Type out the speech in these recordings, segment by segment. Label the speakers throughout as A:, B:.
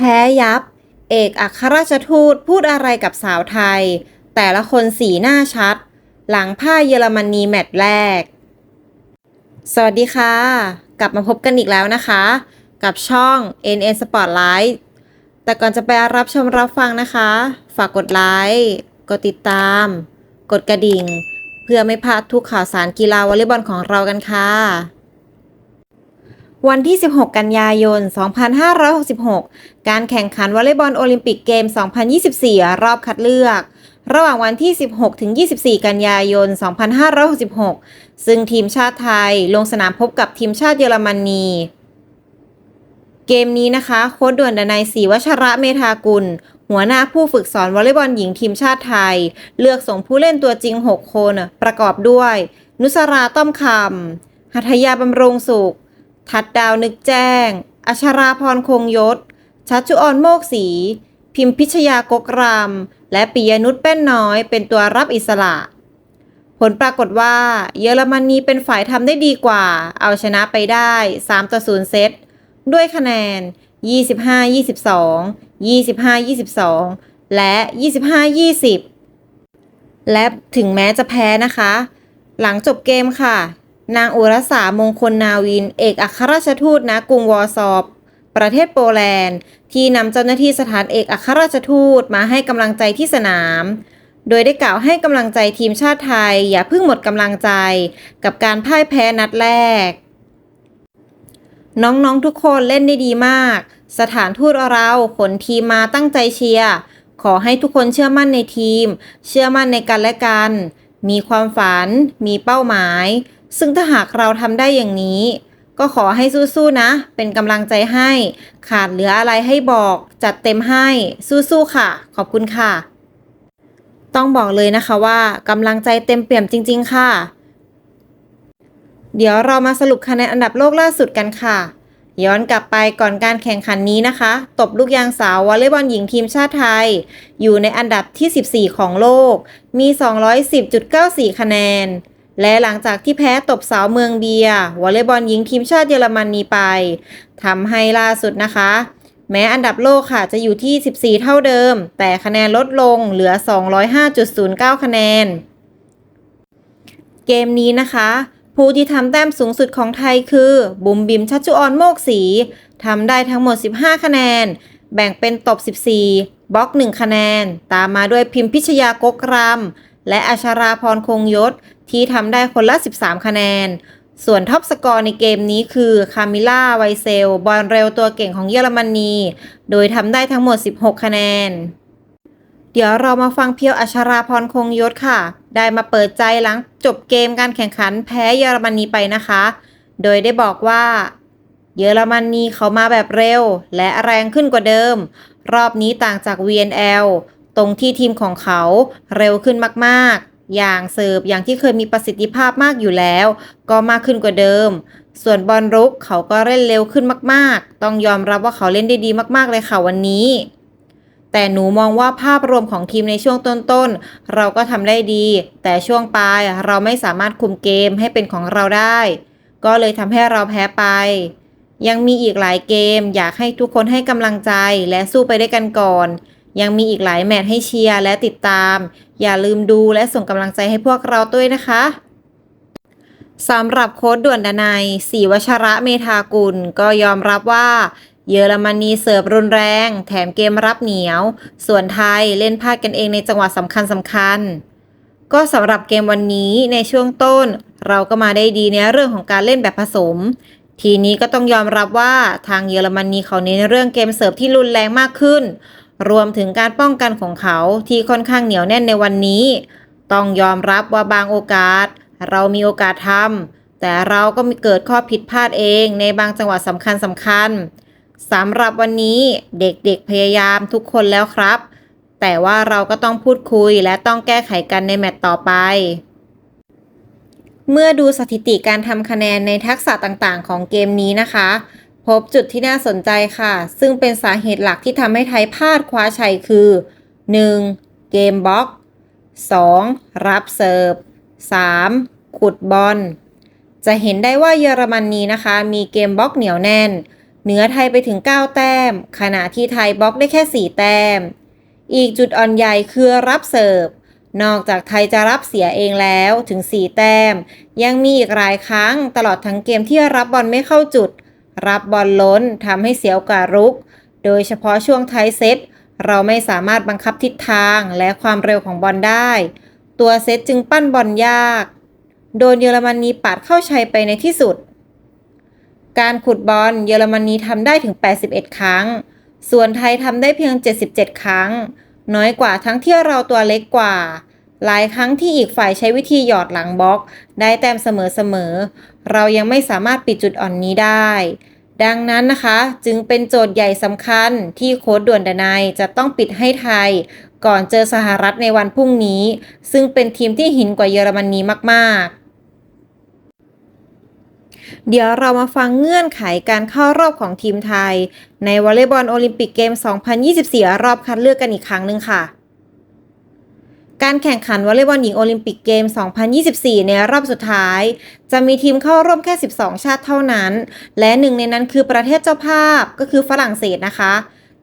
A: พ้ยับ เอกอัครราชทูตพูดอะไรกับสาวไทย แต่ละคนสีหน้าชัด หลังผ้าเยอรมนีแมตช์แรก สวัสดีค่ะ กลับมาพบกันอีกแล้วนะคะ กับช่อง NN Spotlight แต่ก่อนจะไปรับชมรับฟังนะคะ ฝากกดไลค์กดติดตาม กดกระดิ่ง เพื่อไม่พลาดทุกข่าวสารกีฬาวอลเลย์บอลของเรากันค่ะ วันที่ 16 กันยายน 2566 การแข่งขันวอลเลย์บอลโอลิมปิกเกม 2024 รอบคัดเลือก ระหว่างวันที่ 16 ถึง 24 กันยายน 2566 ซึ่งทีมชาติไทยลงสนามพบกับทีมชาติเยอรมนี เกมนี้นะคะโค้ดด่วนดนัยศรีวัชระเมธากุล หัวหน้าผู้ฝึกสอนวอลเลย์บอลหญิงทีมชาติไทย เลือกส่งผู้เล่นตัวจริง 6 คน ประกอบด้วย นุสราต้อมคำหัทยาบำรุงสุข ทัดดาวนึกแจ้ง อัชราพรคงยศ ชัชจุออนโมกศรี พิมพิชยากกราม และปิยนุชแป้นน้อยเป็นตัวรับอิสระ ผลปรากฏว่า เยอรมนีเป็นฝ่ายทำได้ดีกว่า เอาชนะไปได้ 3 ต่อ 0 เซต ด้วยคะแนน 25-22 25-22 และ 25-20 และถึงแม้จะแพ้นะคะ หลังจบเกมค่ะ นางอุรสามงคลนาวิน เอกอัครราชทูตณกรุงวอร์ซอปประเทศโปแลนด์ ที่นำเจ้าหน้าที่สถานเอกอัครราชทูตมาให้กำลังใจที่สนาม โดยได้กล่าวให้กำลังใจทีมชาติไทย อย่าเพิ่งหมดกำลังใจ กับการพ่ายแพ้นัดแรก น้องๆทุกคนเล่นได้ดีมาก สถานทูตเราขนทีมมาตั้งใจเชียร์ขอให้ทุกคนเชื่อมั่นในทีม เชื่อมั่นในกันและกัน มีความฝัน มีเป้าหมาย ซึ่งถ้าหากเราทำได้อย่างนี้ ก็ขอให้สู้ๆนะ เป็นกำลังใจให้ ขาดเหลืออะไรให้บอกจัดเต็มให้สู้ๆค่ะ ขอบคุณค่ะ ต้องบอกเลยนะคะว่ากำลังใจเต็มเปี่ยมจริง ๆ ค่ะ เดี๋ยวเรามาสรุปคะแนนอันดับโลกล่าสุดกันค่ะย้อนกลับไปก่อนการแข่งขันนี้นะคะ ตบลูกยางสาววอลเลย์บอลหญิงทีมชาติไทย อยู่ในอันดับที่ 14 ของโลก มี 210.94 คะแนน และหลังจากที่แพ้ตบสาวเมืองเบียวอลเลย์บอลหญิงทีมชาติเยอรมนีไปทำให้ล่าสุดนะคะ แม้อันดับโลกค่ะจะอยู่ที่ 14 เท่าเดิม แต่คะแนนลดลงเหลือ 205.09 คะแนน เกมนี้นะคะ ผู้ที่ทำแต้มสูงสุดของไทยคือ บุ๋มบิมชัชจุออนโมกศรีทำได้ทั้งหมด 15 คะแนน แบ่งเป็นตบ 14 บล็อก 1 คะแนน ตามมาด้วยพิมพิชยากกรำและอัชราพรคงยศ ที่ทำได้คนละ 13 คะแนน ส่วนท็อปสกอร์ในเกมนี้คือคามิล่าไวเซล บอลเร็วตัวเก่งของเยอรมนี โดยทำได้ทั้งหมด 16 คะแนน เดี๋ยวเรามาฟังเพียวอัชราพรคงยศค่ะ ได้มาเปิดใจหลังจบเกมการแข่งขันแพ้เยอรมนีไปนะคะ โดยได้บอกว่าเยอรมนีเขามาแบบเร็ว และแรงขึ้นกว่าเดิม รอบนี้ต่างจาก VNL ตรงที่ทีมของเขาเร็วขึ้นมาก ๆ อย่างเสิร์ฟอย่างที่เคยมีประสิทธิภาพมากอยู่แล้ว ก็มากขึ้นกว่าเดิม ส่วนบอลรุกเขาก็เล่นเร็วขึ้นมาก ๆ ต้องยอมรับว่าเขาเล่นได้ดีมากๆเลยค่ะวันนี้ แต่หนูมองว่าภาพรวมของทีมในช่วงต้นๆ เราก็ทำได้ดี แต่ช่วงปลายเราไม่สามารถคุมเกมให้เป็นของเราได้ ก็เลยทำให้เราแพ้ไป ยังมีอีกหลายเกม อยากให้ทุกคนให้กำลังใจและสู้ไปด้วยกันก่อน ยังมีอีกหลายแมตช์ให้เชียร์และติดตาม อย่าลืมดูและส่งกำลังใจให้พวกเราด้วยนะคะสำหรับโค้ดด่วนดนัยศรีวชระเมธากุล ก็ยอมรับว่า เยอรมนีเสิร์ฟรุนแรง แถมเกมรับเหนียว ส่วนไทยเล่นพลาดกันเองในจังหวะสำคัญสำคัญ ก็สำหรับเกมวันนี้ในช่วงต้น เราก็มาได้ดีในเรื่องของการเล่นแบบผสม ทีนี้ก็ต้องยอมรับว่าทางเยอรมนีเขาเน้นเรื่องเกมเสิร์ฟที่รุนแรงมากขึ้น รวมถึงการป้องกันของเขาที่ค่อนข้างเหนียวแน่นในวันนี้ ต้องยอมรับว่าบางโอกาส เรามีโอกาสทำแต่เราก็มีเกิดข้อผิดพลาดเองในบางจังหวะสำคัญสำคัญสำหรับวันนี้เด็กๆพยายามทุกคนแล้วครับ แต่ว่าเราก็ต้องพูดคุยและต้องแก้ไขกันในแมตต์ต่อไป เมื่อดูสถิติการทำคะแนนในทักษะต่างๆ ของเกมนี้นะคะ พบจุดที่น่าสนใจค่ะ ซึ่งเป็นสาเหตุหลักที่ทำให้ไทยพลาดคว้าชัยคือ 1. เกมบล็อก 2. รับเสิร์ฟ 3. ขุดบอล จะเห็นได้ว่าเยอรมนีนะคะ มีเกมบล็อกเหนียวแน่น เหนือไทยไปถึง 9 แต้ม ขณะที่ไทยบล็อกได้แค่ 4 แต้ม อีกจุดอ่อนใหญ่คือรับเสิร์ฟ นอกจากไทยจะรับเสียเองแล้วถึง 4 แต้ม ยังมีอีกหลายครั้งตลอดทั้งเกมที่รับบอลไม่เข้าจุด รับบอลล้นทำให้เสียโอกาสรุก โดยเฉพาะช่วงท้ายเซตเราไม่สามารถบังคับทิศทางและความเร็วของบอลได้ ตัวเซตจึงปั้นบอลยาก โดนเยอรมนีปาดเข้าชัยไปในที่สุด การขุดบอลเยอรมนีทำได้ถึง 81 ครั้ง ส่วนไทยทำได้เพียง 77 ครั้ง น้อยกว่าทั้งที่เราตัวเล็กกว่า หลายครั้งที่อีกฝ่ายใช้วิธีหยอดหลังบล็อก ได้แต้มเสมอๆ เรายังไม่สามารถปิดจุดอ่อนนี้ได้ ดังนั้นนะคะจึงเป็นโจทย์ใหญ่สำคัญที่โค้ดด่วนดนายจะต้องปิดให้ไทย ก่อนเจอสหรัฐในวันพรุ่งนี้ ซึ่งเป็นทีมที่หินกว่าเยอรมนีมากๆเดี๋ยวเรามาฟังเงื่อนไขการเข้ารอบของทีมไทย ในวอลเลย์บอลโอลิมปิกเกม 2024 รอบคัดเลือกกันอีกครั้งหนึ่งค่ะ การแข่งขันวอลเลย์บอลหญิงโอลิมปิกเกม 2024 ในรอบสุดท้าย จะมีทีมเข้าร่วมแค่ 12 ชาติเท่านั้น และหนึ่งในนั้นคือประเทศเจ้าภาพก็คือฝรั่งเศสนะคะ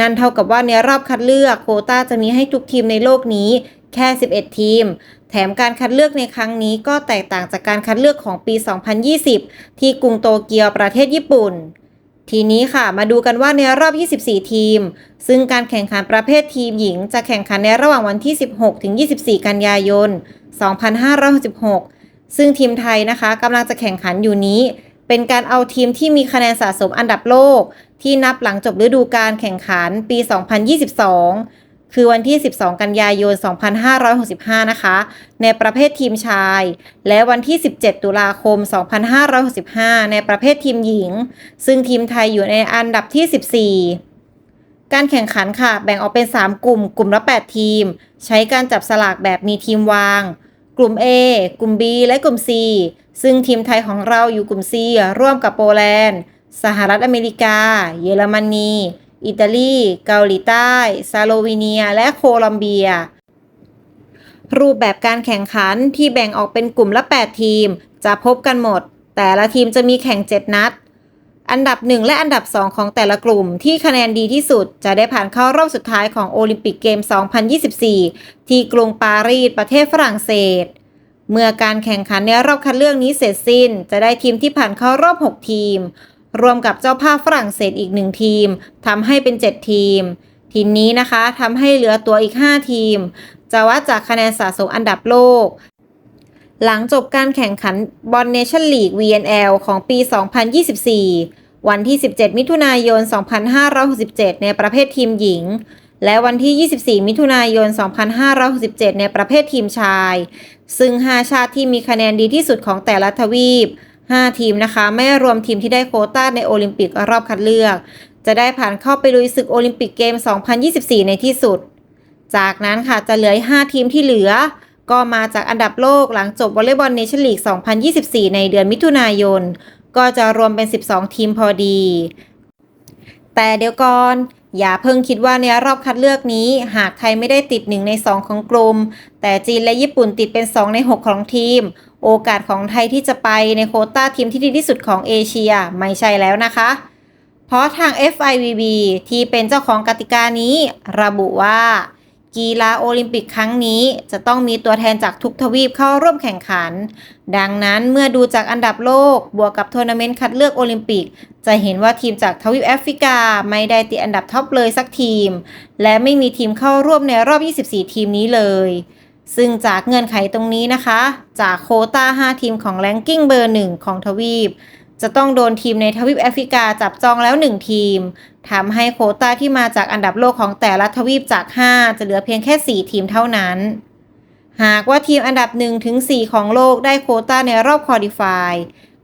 A: นั่นเท่ากับว่าในรอบคัดเลือกโคต้าจะมีให้ทุกทีมในโลกนี้แค่ 11 ทีม แถมการคัดเลือกในครั้งนี้ก็แตกต่างจากการคัดเลือกของปี 2020 ที่กรุงโตเกียวประเทศญี่ปุ่น ทีนี้ค่ะมาดูกันว่าในรอบ 24 ทีม ซึ่งการแข่งขันประเภททีมหญิง จะแข่งขันในระหว่างวันที่ 16 ถึง 24 กันยายน 2566 ซึ่งทีมไทยนะคะกำลังจะแข่งขันอยู่นี้ เป็นการเอาทีมที่มีคะแนนสะสมอันดับโลก ที่นับหลังจบฤดูกาลแข่งขันปี 2022 คือวันที่ 12 กันยายน 2565 นะคะ ในประเภททีมชาย และวันที่ 17 ตุลาคม 2565 ในประเภททีมหญิง ซึ่งทีมไทยอยู่ในอันดับที่ 14 การแข่งขันค่ะ แบ่งออกเป็น 3 กลุ่ม กลุ่มละ 8 ทีม ใช้การจับสลากแบบมีทีมวาง กลุ่ม A กลุ่ม B และกลุ่ม C ซึ่งทีมไทยของเราอยู่กลุ่ม C ร่วมกับโปแลนด์ สหรัฐอเมริกา เยอรมนี อิตาลี เกาหลีใต้ ซาโลวีเนีย และโคลอมเบีย รูปแบบการแข่งขันที่แบ่งออกเป็นกลุ่มละ 8 ทีม จะพบกันหมด แต่ละทีมจะมีแข่ง 7 นัด อันดับ 1 และอันดับ 2 ของแต่ละกลุ่มที่คะแนนดีที่สุด จะได้ผ่านเข้ารอบสุดท้ายของโอลิมปิกเกม 2024 ที่กรุงปารีสประเทศฝรั่งเศส เมื่อการแข่งขันในรอบคัดเลือกนี้เสร็จสิ้น จะได้ทีมที่ผ่านเข้ารอบ 6 ทีม รวมกับเจ้าภาพฝรั่งเศสอีกหนึ่งทีมทำให้เป็น 7 ทีม ทีมนี้นะคะทำให้เหลือตัวอีก 5 ทีม จะวัดจากคะแนนสะสมอันดับโลก หลังจบการแข่งขันบอลเนชั่นลีก VNL ของปี 2024 วันที่ 17 มิถุนายน 2567 ในประเภททีมหญิง และวันที่ 24 มิถุนายน 2567 ในประเภททีมชาย ซึ่ง 5 ชาติที่มีคะแนนดีที่สุดของแต่ละทวีป 5 ทีมนะคะ ไม่รวมทีมที่ได้โคต้าในโอลิมปิกรอบคัดเลือก จะได้ผ่านเข้าไปลุยศึกโอลิมปิกเกม 2024 ในที่สุด จากนั้นค่ะจะเหลือ 5 ทีมที่เหลือ ก็มาจากอันดับโลกหลังจบวอลเลย์บอลเนชั่นลีก 2024 ในเดือนมิถุนายน ก็จะรวมเป็น 12 ทีมพอดี แต่เดี๋ยวก่อนอย่าเพิ่งคิดว่าในรอบคัดเลือกนี้ หากไทยไม่ได้ติด 1 ใน 2 ของกลุ่ม แต่จีนและญี่ปุ่นติดเป็น 2 ใน 6 ของทีม โอกาสของไทยที่จะไปในโคต้าทีมที่ดีที่สุดของเอเชียไม่ใช่แล้วนะคะ เพราะทาง FIVB ที่เป็นเจ้าของกติกานี้ ระบุว่า กีฬาโอลิมปิกครั้งนี้ จะต้องมีตัวแทนจากทุกทวีปเข้าร่วมแข่งขัน ดังนั้นเมื่อดูจากอันดับโลกบวกกับทัวร์นาเมนต์คัดเลือกโอลิมปิก จะเห็นว่าทีมจากทวีปแอฟริกาไม่ได้ติดอันดับท็อปเลยสักทีม และไม่มีทีมเข้าร่วมในรอบ 24 ทีมนี้เลย ซึ่งจากเงื่อนไขตรงนี้นะคะ จากโคต้า 5 ทีมของแรงกิ้งเบอร์ 1 ของทวีป จะต้องโดนทีมในทวีปแอฟริกาจับจองแล้ว 1 ทีมทำให้โคต้าที่มาจากอันดับโลกของแต่ละทวีปจาก 5 จะเหลือเพียงแค่ 4 ทีมเท่านั้น หากว่าทีมอันดับ1ถึง4ของโลกได้โคต้าในรอบคอดิฟาย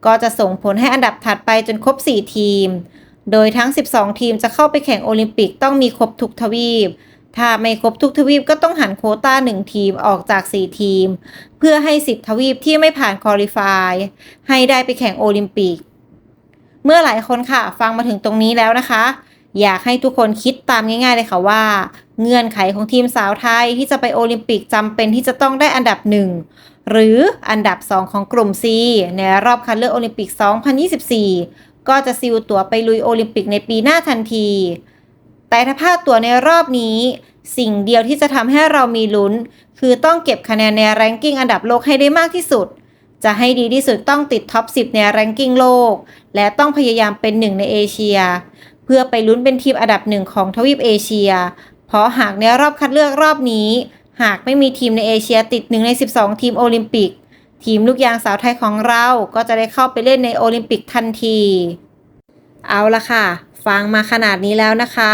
A: ก็จะส่งผลให้อันดับถัดไปจนครบ 4 ทีม โดยทั้ง 12 ทีมจะเข้าไปแข่งโอลิมปิกต้องมีครบทุกทวีป ถ้าไม่ครบทุกทวีปก็ต้องหันโคต้า1 ทีมออกจาก 4 ทีม เพื่อให้ 10 ทวีปที่ไม่ผ่านคอลิฟายให้ได้ไปแข่งโอลิมปิก เมื่อหลายคนค่ะ ฟังมาถึงตรงนี้แล้วนะคะ อยากให้ทุกคนคิดตามง่ายๆเลยค่ะว่า เงื่อนไขของทีมสาวไทยที่จะไปโอลิมปิกจำเป็นที่จะต้องได้อันดับหนึ่งหรืออันดับ 2 ของกลุ่ม C ในรอบคัดเลือกโอลิมปิก 2024 ก็จะซิลตั๋วไปลุยโอลิมปิกในปีหน้าทันที แต่ถ้าพลาดตัวในรอบนี้ สิ่งเดียวที่จะทำให้เรามีลุ้น คือต้องเก็บคะแนนในแรงกิ้งอันดับโลกให้ได้มากที่สุด จะให้ดีที่สุดต้องติดท็อป 10 ในแรงกิ้งโลก และต้องพยายามเป็นหนึ่งในเอเชีย เพื่อไปลุ้นเป็นทีมอันดับหนึ่งของทวีปเอเชีย เพราะหากในรอบคัดเลือกรอบนี้ หากไม่มีทีมในเอเชียติดหนึ่งใน 12 ทีมโอลิมปิก ทีมลูกยางสาวไทยของเรา ก็จะได้เข้าไปเล่นในโอลิมปิกทันที เอาละค่ะ ฟังมาขนาดนี้แล้วนะคะ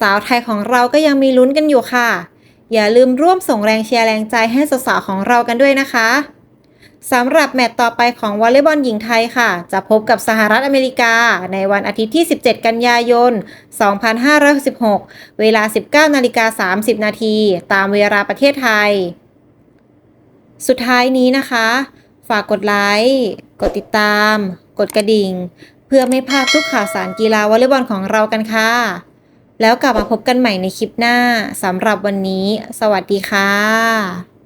A: สาวไทยของเราก็ยังมีลุ้นกันอยู่ค่ะ อย่าลืมร่วมส่งแรงเชียร์แรงใจให้สาวๆของเรากันด้วยนะคะสำหรับแมตต์ต่อไปของวอลเลย์บอลหญิงไทยค่ะ จะพบกับสหรัฐอเมริกา ในวันอาทิตย์ที่ 17 กันยายน 2566 เวลา 19นาฬิกา30 นาที ตามเวลาประเทศไทย สุดท้ายนี้นะคะ ฝากกดไลค์ กดติดตาม กดกระดิ่ง เพื่อไม่พลาดทุกข่าวสารกีฬาวอลเลย์บอลของเรากันค่ะ แล้วกลับมาพบกันใหม่ในคลิปหน้าสำหรับวันนี้ สวัสดีค่ะ